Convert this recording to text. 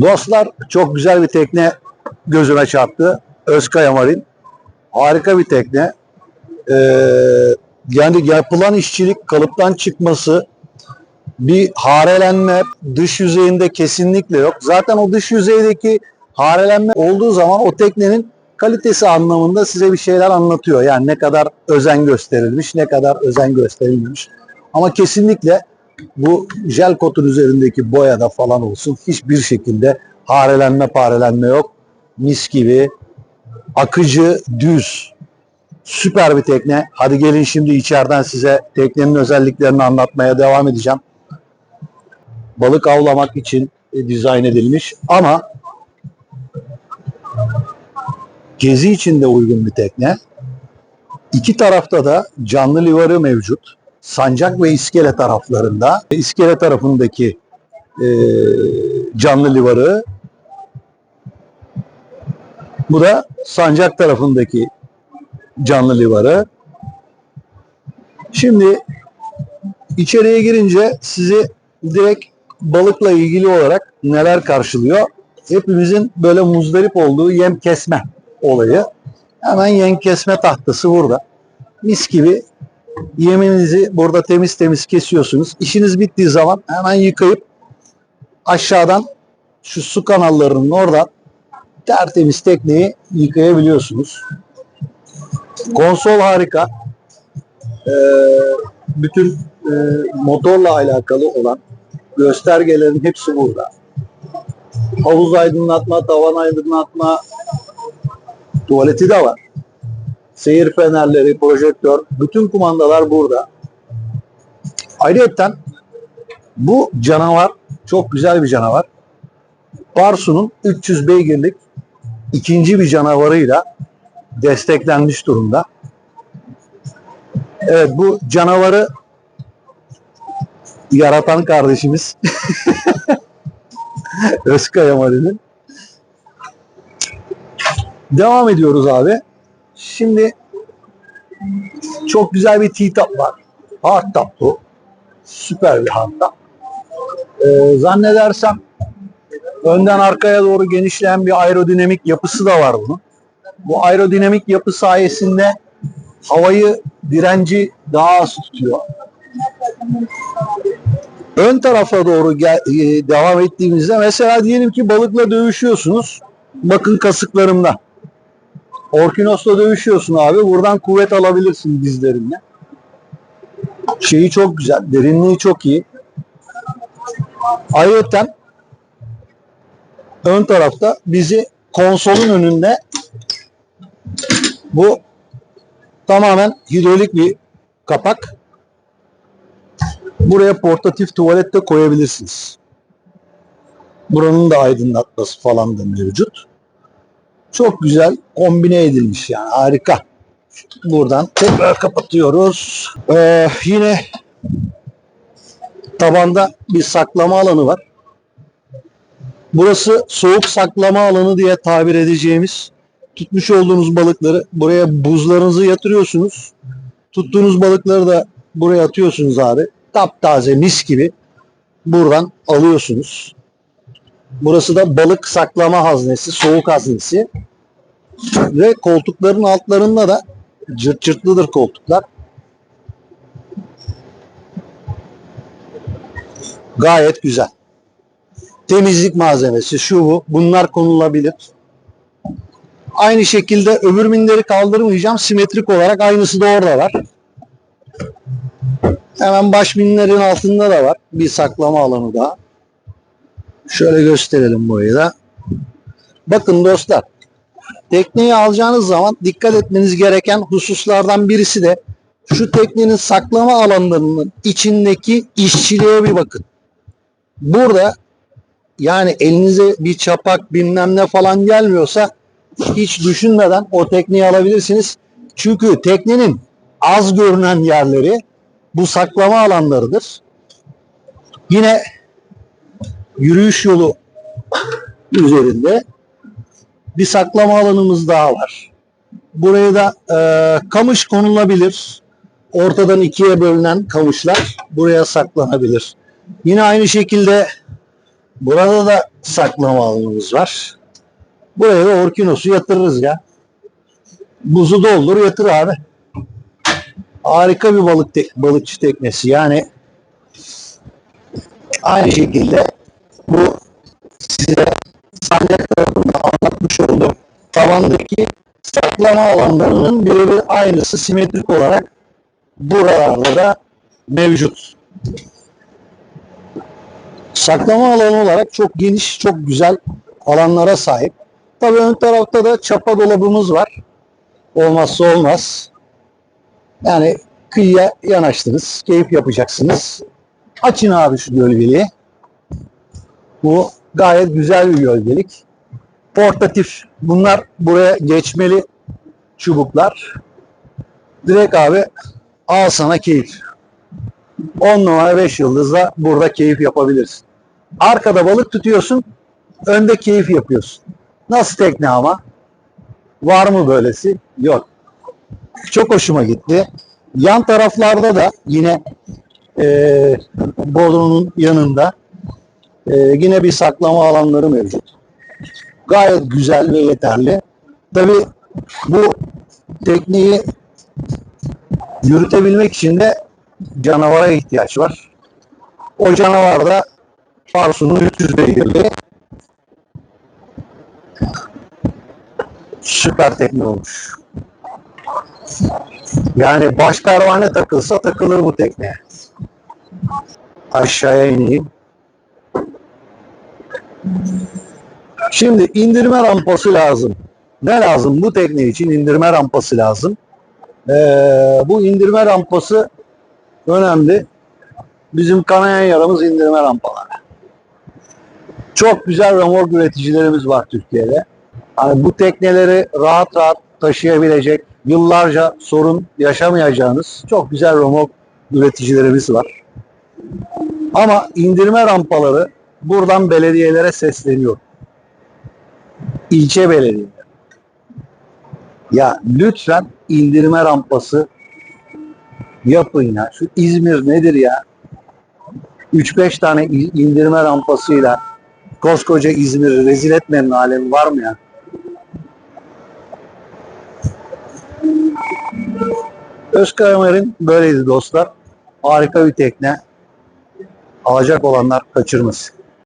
Dostlar çok güzel bir tekne gözüme çarptı. Özkaya Marin. Harika bir tekne. Ee, yani yapılan işçilik kalıptan çıkması bir harelenme dış yüzeyinde kesinlikle yok. Zaten o dış yüzeydeki harelenme olduğu zaman o teknenin kalitesi anlamında size bir şeyler anlatıyor. Yani ne kadar özen gösterilmiş, ne kadar özen gösterilmemiş. Ama kesinlikle bu jel kotun üzerindeki boyada falan olsun hiçbir şekilde harelenme parelenme yok. Mis gibi akıcı, düz, süper bir tekne. Hadi gelin şimdi içeriden size teknenin özelliklerini anlatmaya devam edeceğim. Balık avlamak için dizayn edilmiş ama gezi için de uygun bir tekne. İki tarafta da canlı livarı mevcut. Sancak ve iskele taraflarında. İskele tarafındaki e, canlı livarı bu da sancak tarafındaki canlı livarı. Şimdi içeriye girince sizi direkt balıkla ilgili olarak neler karşılıyor? Hepimizin böyle muzdarip olduğu yem kesme olayı. Hemen yem kesme tahtası burada. Mis gibi yeminizi burada temiz temiz kesiyorsunuz. İşiniz bittiği zaman hemen yıkayıp aşağıdan şu su kanallarının oradan tertemiz tekneyi yıkayabiliyorsunuz. Konsol harika. Ee, bütün e, motorla alakalı olan göstergelerin hepsi burada. Havuz aydınlatma, tavan aydınlatma, tuvaleti de var. Seyir fenerleri, projektör, bütün kumandalar burada. Ayrıca bu canavar çok güzel bir canavar. Parsu'nun 300 beygirlik ikinci bir canavarıyla desteklenmiş durumda. Evet bu canavarı yaratan kardeşimiz Özkaya Mari'nin. Devam ediyoruz abi. Şimdi çok güzel bir T-top var. Hard top bu. Süper bir hard top. Ee, zannedersem önden arkaya doğru genişleyen bir aerodinamik yapısı da var bunun. Bu aerodinamik yapı sayesinde havayı direnci daha az tutuyor. Ön tarafa doğru gel, e, devam ettiğimizde mesela diyelim ki balıkla dövüşüyorsunuz. Bakın kasıklarımda. Orkinos'la dövüşüyorsun abi. Buradan kuvvet alabilirsin dizlerinle. Şeyi çok güzel. Derinliği çok iyi. Ayrıca ön tarafta bizi konsolun önünde bu tamamen hidrolik bir kapak. Buraya portatif tuvalet de koyabilirsiniz. Buranın da aydınlatması falan da mevcut. Çok güzel kombine edilmiş yani harika. Buradan tekrar kapatıyoruz. Ee, yine tabanda bir saklama alanı var. Burası soğuk saklama alanı diye tabir edeceğimiz tutmuş olduğunuz balıkları buraya buzlarınızı yatırıyorsunuz. Tuttuğunuz balıkları da buraya atıyorsunuz abi. Taptaze mis gibi buradan alıyorsunuz. Burası da balık saklama haznesi, soğuk haznesi. Ve koltukların altlarında da cırt cırtlıdır koltuklar. Gayet güzel. Temizlik malzemesi şu bu. Bunlar konulabilir. Aynı şekilde öbür minderi kaldırmayacağım. Simetrik olarak aynısı da orada var. Hemen baş minlerin altında da var. Bir saklama alanı daha. Şöyle gösterelim burayı da. Bakın dostlar. Tekneyi alacağınız zaman dikkat etmeniz gereken hususlardan birisi de şu teknenin saklama alanlarının içindeki işçiliğe bir bakın. Burada yani elinize bir çapak bilmem ne falan gelmiyorsa hiç düşünmeden o tekneyi alabilirsiniz. Çünkü teknenin az görünen yerleri bu saklama alanlarıdır. Yine yürüyüş yolu üzerinde bir saklama alanımız daha var. Buraya da e, kamış konulabilir. Ortadan ikiye bölünen kamışlar buraya saklanabilir. Yine aynı şekilde burada da saklama alanımız var. Buraya da orkinosu yatırırız ya. Buzu doldur yatır abi. Harika bir balık tek, balıkçı teknesi. Yani aynı şekilde size sahne tarafında anlatmış olduğum tavandaki saklama alanlarının birebir aynısı simetrik olarak buralarda da mevcut. Saklama alanı olarak çok geniş, çok güzel alanlara sahip. Tabii ön tarafta da çapa dolabımız var. Olmazsa olmaz. Yani kıyıya yanaştınız, keyif yapacaksınız. Açın abi şu gölgeliği. Bu gayet güzel bir gölgelik. Portatif. Bunlar buraya geçmeli çubuklar. Direkt abi al sana keyif. 10 numara 5 yıldızla burada keyif yapabilirsin. Arkada balık tutuyorsun, önde keyif yapıyorsun. Nasıl tekne ama? Var mı böylesi? Yok. Çok hoşuma gitti. Yan taraflarda da yine eee Bodrum'un yanında eee, yine bir saklama alanları mevcut. Gayet güzel ve yeterli. Tabi bu tekneyi yürütebilmek için de canavara ihtiyaç var. O canavar da Farsu'nun 300 beygirli süper tekne olmuş. Yani baş pervane takılsa takılır bu tekne. Aşağıya ineyim. Şimdi indirme rampası lazım. Ne lazım? Bu tekne için indirme rampası lazım. Ee, bu indirme rampası önemli. Bizim kanayan yaramız indirme rampaları. Çok güzel remork üreticilerimiz var Türkiye'de. Hani bu tekneleri rahat rahat taşıyabilecek, yıllarca sorun yaşamayacağınız çok güzel remork üreticilerimiz var. Ama indirme rampaları buradan belediyelere sesleniyor. İlçe belediyeleri. Ya lütfen indirme rampası yapın ya. Şu İzmir nedir ya? 3-5 tane indirme rampasıyla koskoca İzmir'i rezil etmenin alemi var mı ya? Özkayamer'in böyleydi dostlar. Harika bir tekne. Alacak olanlar kaçırmasın.